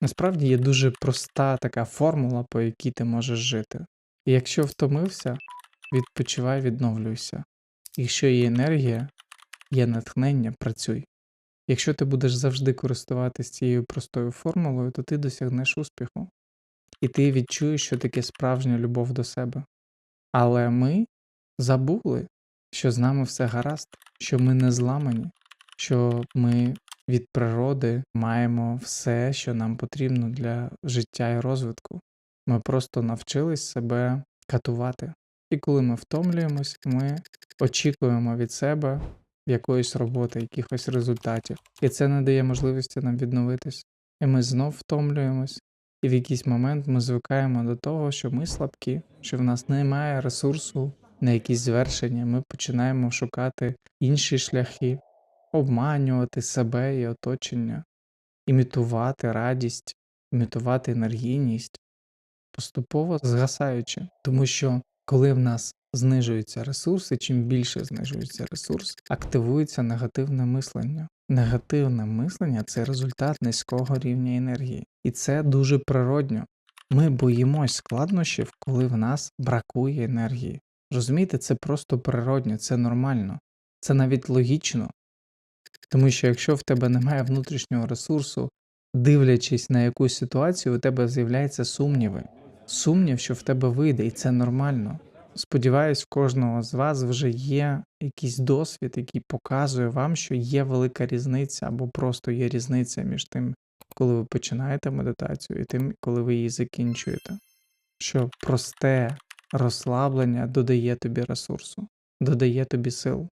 Насправді є дуже проста така формула, по якій ти можеш жити. І якщо втомився, відпочивай, відновлюйся. Якщо є енергія, є натхнення, працюй. Якщо ти будеш завжди користуватись цією простою формулою, то ти досягнеш успіху. І ти відчуєш, що таке справжня любов до себе. Але ми забули, що з нами все гаразд, що ми не зламані, що ми від природи маємо все, що нам потрібно для життя і розвитку. Ми просто навчились себе катувати. І коли ми втомлюємось, ми очікуємо від себе якоїсь роботи, якихось результатів. І це не дає можливості нам відновитись. І ми знов втомлюємось, і в якийсь момент ми звикаємо до того, що ми слабкі, що в нас немає ресурсу на якісь звершення. Ми починаємо шукати інші шляхи, обманювати себе і оточення, імітувати радість, імітувати енергійність, поступово згасаючи. Тому що коли в нас знижуються ресурси, чим більше знижується ресурс, активується негативне мислення. Негативне мислення це результат низького рівня енергії. І це дуже природньо. Ми боїмось складнощів, коли в нас бракує енергії. Розумієте, це просто природньо, це нормально, це навіть логічно. Тому що якщо в тебе немає внутрішнього ресурсу, дивлячись на якусь ситуацію, у тебе з'являються сумніви. Сумнів, що в тебе вийде, і це нормально. Сподіваюсь, в кожного з вас вже є якийсь досвід, який показує вам, що є велика різниця, або просто є різниця між тим, коли ви починаєте медитацію, і тим, коли ви її закінчуєте. Що просте розслаблення додає тобі ресурсу, додає тобі сил.